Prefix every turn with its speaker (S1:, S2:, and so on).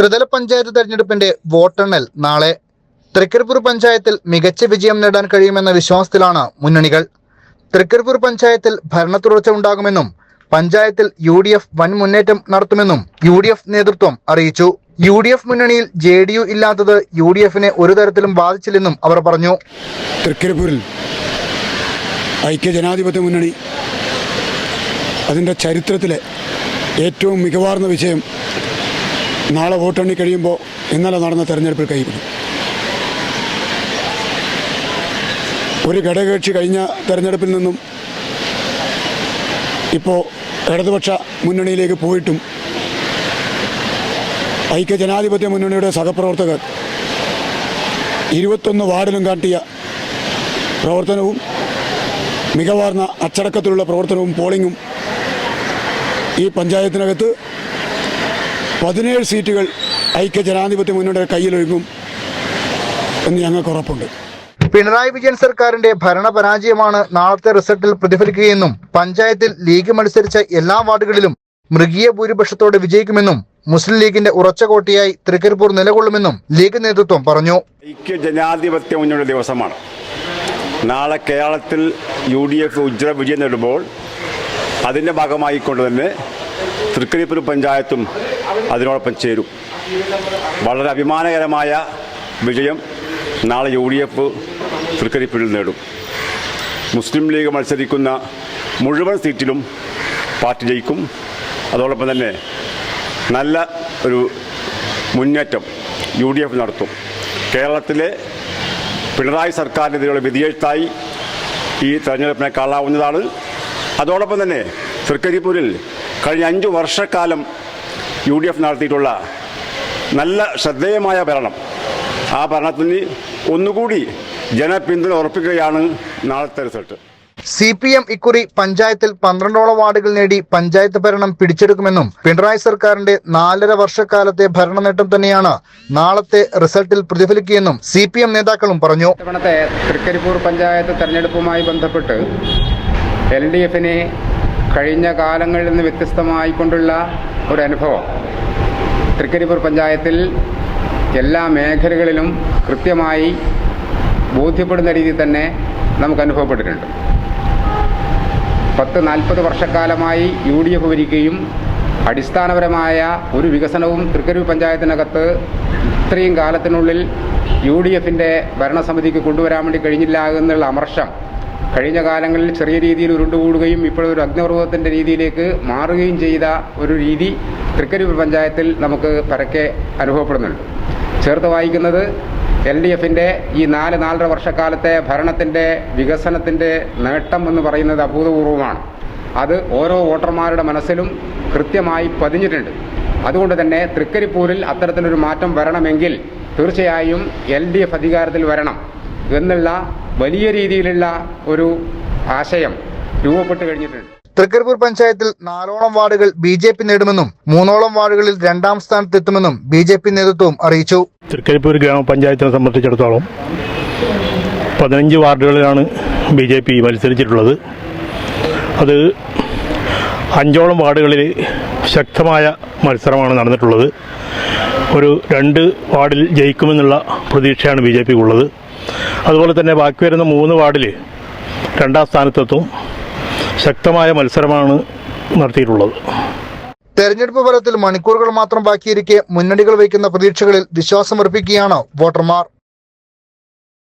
S1: ത്രിതല പഞ്ചായത്ത് തെരഞ്ഞെടുപ്പിന്റെ വോട്ടെണ്ണൽ നാളെ തൃക്കരിപ്പൂർ പഞ്ചായത്തിൽ മികച്ച വിജയം നേടാൻ കഴിയുമെന്ന വിശ്വാസത്തിലാണ് മുന്നണികൾ. തൃക്കരിപ്പൂർ പഞ്ചായത്തിൽ ഭരണ തുടർച്ച ഉണ്ടാകുമെന്നും പഞ്ചായത്തിൽ യു ഡി എഫ് വൻ മുന്നേറ്റം നടത്തുമെന്നും യു ഡി എഫ് നേതൃത്വം അറിയിച്ചു. യു ഡി എഫ് മുന്നണിയിൽ ജെ ഡി യു ഇല്ലാത്തത് യു ഡി എഫിനെ ഒരു തരത്തിലും ബാധിച്ചില്ലെന്നും അവർ പറഞ്ഞു.
S2: തൃക്കരിപ്പൂരിൽ ഐക്യ ജനാധിപത്യ മുന്നണി അതിന്റെ ചരിത്രത്തിലെ ഏറ്റവും മികവാർന്ന വിജയം നാളെ വോട്ടെണ്ണി കഴിയുമ്പോൾ ഇന്നലെ നടന്ന തെരഞ്ഞെടുപ്പിൽ കൈവരും ഒരു ഘടകകക്ഷി കഴിഞ്ഞ തെരഞ്ഞെടുപ്പിൽ നിന്നും ഇപ്പോൾ ഇടതുപക്ഷ മുന്നണിയിലേക്ക് പോയിട്ടും ഐക്യ ജനാധിപത്യ മുന്നണിയുടെ സഹപ്രവർത്തകർ ഇരുപത്തൊന്ന് വാർഡിലും കാട്ടിയ പ്രവർത്തനവും മികവാർന്ന അച്ചടക്കത്തിലുള്ള പ്രവർത്തനവും പോളിങ്ങും ഈ പഞ്ചായത്തിനകത്ത് പതിനേഴ് സീറ്റുകൾ ഐക്യ ജനാധിപത്യ മുന്നണിയുടെ കയ്യിലൊഴുകും എന്ന് ഞങ്ങൾക്ക് ഉറപ്പുണ്ട്.
S1: പിണറായി വിജയൻ സർക്കാരിന്റെ ഭരണപരാജയമാണ് നാളത്തെ റിസൾട്ടിൽ പ്രതിഫലിക്കുകയെന്നും പഞ്ചായത്തിൽ ലീഗ് മത്സരിച്ച എല്ലാ വാർഡുകളിലും മൃഗീയ ഭൂരിപക്ഷത്തോടെ വിജയിക്കുമെന്നും മുസ്ലിം ലീഗിന്റെ ഉറച്ച കോട്ടയായി തൃക്കരിപ്പൂർ നിലകൊള്ളുമെന്നും ലീഗ് നേതൃത്വം പറഞ്ഞു.
S3: ഐക്യ ജനാധിപത്യ മുന്നണിയുടെ ദിവസമാണ്. നാളെ കേരളത്തിൽ യു ഡി എഫ് ഉജ്ജ്വല വിജയം നേടുമ്പോൾ അതിന്റെ ഭാഗമായിക്കൊണ്ട് തന്നെ തൃക്കരിപ്പൂർ പഞ്ചായത്തും അതിനോടൊപ്പം ചേരും. വളരെ അഭിമാനകരമായ വിജയം നാളെ യു ഡി എഫ് തൃക്കരിപ്പൂരിൽ നേടും. മുസ്ലിം ലീഗ് മത്സരിക്കുന്ന മുഴുവൻ സീറ്റിലും പാർട്ടി ജയിക്കും. അതോടൊപ്പം തന്നെ നല്ല ഒരു മുന്നേറ്റം യു ഡി എഫ് നടത്തും. കേരളത്തിലെ പിണറായി സർക്കാരിനെതിരെയുള്ള വിധിയെഴുത്തായി ഈ തെരഞ്ഞെടുപ്പിനെ കാണാവുന്നതാണ്. അതോടൊപ്പം തന്നെ തൃക്കരിപ്പൂരിൽ കഴിഞ്ഞ അഞ്ച് വർഷക്കാലം യു ഡി എഫ് നടത്തിയിട്ടുള്ള നല്ല ശ്രദ്ധേയമായ ഭരണം. ആ ഭരണത്തിന് ഒന്നുകൂടി ജനപിന്തുണ ഉറപ്പിക്കുകയാണ് നാളത്തെ റിസൾട്ട്.
S1: സി പി എം ഇക്കുറി പഞ്ചായത്തിൽ പന്ത്രണ്ടോളം വാർഡുകൾ നേടി പഞ്ചായത്ത് ഭരണം പിടിച്ചെടുക്കുമെന്നും പിണറായി സർക്കാരിന്റെ നാലര വർഷക്കാലത്തെ ഭരണ നേട്ടം തന്നെയാണ് നാളത്തെ റിസൾട്ടിൽ പ്രതിഫലിക്കുകയെന്നും സി പി എം നേതാക്കളും പറഞ്ഞു.
S4: തൃക്കരിപ്പൂർ പഞ്ചായത്ത് തെരഞ്ഞെടുപ്പുമായി ബന്ധപ്പെട്ട് എൽ ഡി എഫിന് കഴിഞ്ഞ കാലങ്ങളിൽ നിന്ന് വ്യത്യസ്തമായിക്കൊണ്ടുള്ള ഒരു അനുഭവം. തൃക്കരിപ്പൂർ പഞ്ചായത്തിൽ എല്ലാ മേഖലകളിലും കൃത്യമായി ബോധ്യപ്പെടുന്ന രീതിയിൽ തന്നെ നമുക്ക് അനുഭവപ്പെട്ടിട്ടുണ്ട്. പത്ത് നാൽപ്പത് വർഷക്കാലമായി യു ഡി എഫ് ഭരിക്കുകയും അടിസ്ഥാനപരമായ ഒരു വികസനവും തൃക്കരിപ്പൂർ പഞ്ചായത്തിനകത്ത് ഇത്രയും കാലത്തിനുള്ളിൽ യു ഡി എഫിന്റെ ഭരണസമിതിക്ക് കൊണ്ടുവരാൻ വേണ്ടി കഴിഞ്ഞില്ല എന്നുള്ള അമർഷം കഴിഞ്ഞ കാലങ്ങളിൽ ചെറിയ രീതിയിൽ ഉരുണ്ടുകൂടുകയും ഇപ്പോഴൊരു അഗ്നിപർവതത്തിന്റെ രീതിയിലേക്ക് മാറുകയും ചെയ്ത ഒരു രീതി തൃക്കരിപ്പൂർ പഞ്ചായത്തിൽ നമുക്ക് പരക്കെ അനുഭവപ്പെടുന്നുണ്ട്. ചേർത്ത് വായിക്കുന്നത് എൽ ഡി എഫിന്റെ ഈ നാല് നാലര വർഷക്കാലത്തെ ഭരണത്തിന്റെ വികസനത്തിന്റെ നേട്ടം എന്ന് പറയുന്നത് അഭൂതപൂർവമാണ്. അത് ഓരോ വോട്ടർമാരുടെ മനസ്സിലും കൃത്യമായി പതിഞ്ഞിട്ടുണ്ട്. അതുകൊണ്ട് തന്നെ തൃക്കരിപ്പൂരിൽ അത്തരത്തിലൊരു മാറ്റം വരണമെങ്കിൽ തീർച്ചയായും എൽ ഡി എഫ് അധികാരത്തിൽ വരണം എന്നുള്ള വലിയ രീതിയിലുള്ള ഒരു ആശയം രൂപപ്പെട്ട് കഴിഞ്ഞിട്ടുണ്ട്.
S1: തൃക്കരിപ്പൂർ പഞ്ചായത്തിൽ നാലോളം വാർഡുകൾ ബി ജെ പി നേടുമെന്നും മൂന്നോളം വാർഡുകളിൽ രണ്ടാം സ്ഥാനത്തെത്തുമെന്നും ബി ജെ പി നേതൃത്വം അറിയിച്ചു.
S5: തൃക്കരിപ്പൂർ ഗ്രാമപഞ്ചായത്തിനെ സംബന്ധിച്ചിടത്തോളം പതിനഞ്ച് വാർഡുകളിലാണ് ബി ജെ പി മത്സരിച്ചിട്ടുള്ളത്. അത് അഞ്ചോളം വാർഡുകളിൽ ശക്തമായ മത്സരമാണ് നടന്നിട്ടുള്ളത്. ഒരു രണ്ട് വാർഡിൽ ജയിക്കുമെന്നുള്ള പ്രതീക്ഷയാണ് ബി ജെ പിക്കുള്ളത്. അതുപോലെ തന്നെ ബാക്കി വരുന്ന മൂന്ന് വാർഡിൽ രണ്ടാം സ്ഥാനത്തെത്തും ശക്തമായ മത്സരമാണ് നടത്തിയിട്ടുള്ളത്.
S1: തെരഞ്ഞെടുപ്പ് ഫലത്തിൽ മണിക്കൂറുകൾ മാത്രം ബാക്കിയിരിക്കെ മുന്നണികൾ വയ്ക്കുന്ന പ്രതീക്ഷകളിൽ വിശ്വാസമർപ്പിക്കുകയാണ് വോട്ടർമാർ.